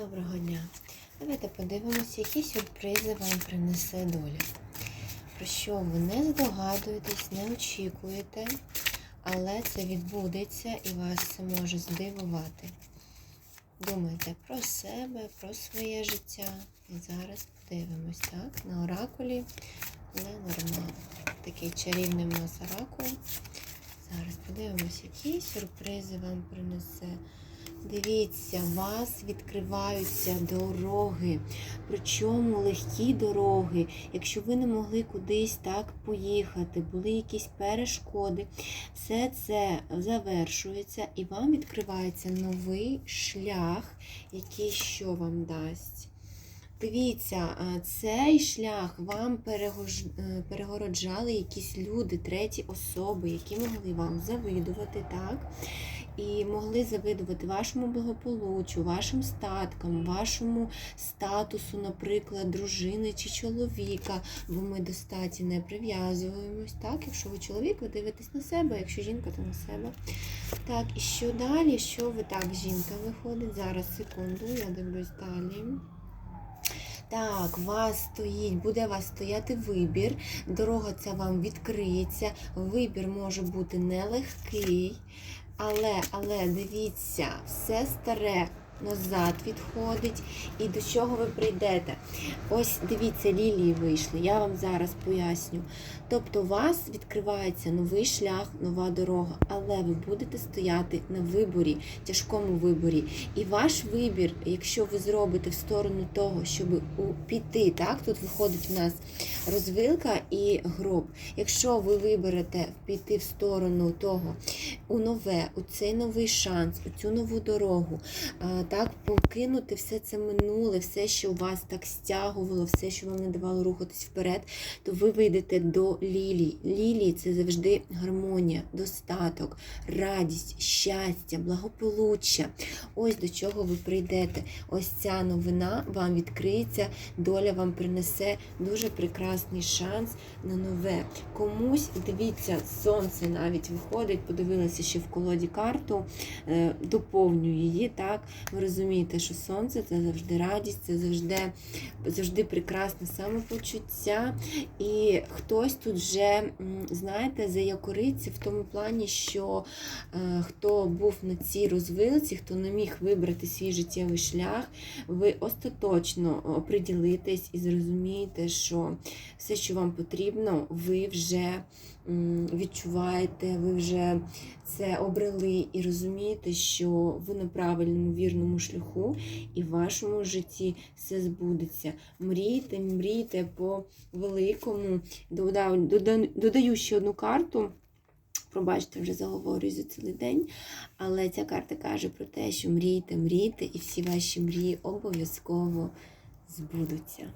Доброго дня. Давайте подивимося, які сюрпризи вам принесе доля. Про що ви не здогадуєтесь, не очікуєте, але це відбудеться і вас це може здивувати. Думайте про себе, про своє життя. І зараз подивимось, так? На оракулі Ленорман. Такий чарівний в нас оракул. Зараз подивимось, які сюрпризи вам принесе. Дивіться, у вас відкриваються дороги, причому легкі дороги. Якщо ви не могли кудись так поїхати, були якісь перешкоди, все це завершується і вам відкривається новий шлях, який що вам дасть. Дивіться, цей шлях вам е, перегороджали якісь люди, треті особи, які могли вам завидувати, так? І могли завидувати вашому благополуччю, вашим статкам, вашому статусу, наприклад, дружини чи чоловіка, бо ми до статі не прив'язуємось. Так, якщо ви чоловік, ви дивитесь на себе, якщо жінка, то на себе. Так, і що далі? Що ви так, жінка виходить? Зараз секунду, я дивлюсь далі. Так, вас стоїть, буде вас стояти вибір. Дорога ця вам відкриється. Вибір може бути нелегкий, але, але дивіться, все старе назад відходить. І до чого ви прийдете? Ось дивіться, лілії вийшли. Я вам зараз поясню. Тобто, у вас відкривається новий шлях, нова дорога, але ви будете стояти на виборі, тяжкому виборі. І ваш вибір, якщо ви зробите в сторону того, щоб піти, так, тут виходить в нас розвилка і гроб. Якщо ви виберете піти в сторону того, у нове, у цей новий шанс, у цю нову дорогу, так покинути все це минуле, все, що вас так стягувало, все, що вам не давало рухатись вперед, то ви вийдете до лілій. Лілії це завжди гармонія, достаток, радість, щастя, благополуччя. Ось до чого ви прийдете. Ось ця новина вам відкриється, доля вам принесе дуже прекрасний шанс на нове. Комусь, дивіться, сонце навіть виходить, подивилася ще в колоді карту, е, доповнюю її. так, Ви розумієте, що сонце це завжди радість, це завжди, завжди прекрасне самопочуття. І хтось тут вже, знаєте, заякориться в тому плані, що е, хто був на цій розвилці, хто не міг вибрати свій життєвий шлях, ви остаточно оприділитесь і зрозумієте, що все, що вам потрібно, ви вже відчуваєте, ви вже це обрели і розумієте, що ви на правильному вірному шляху, і в вашому житті все збудеться. Мрійте, мрійте по великому. Додаю ще одну карту. Пробачте, вже заговорюю за цілий день. Але ця карта каже про те, що мрійте, мрійте, і всі ваші мрії обов'язково збудуться.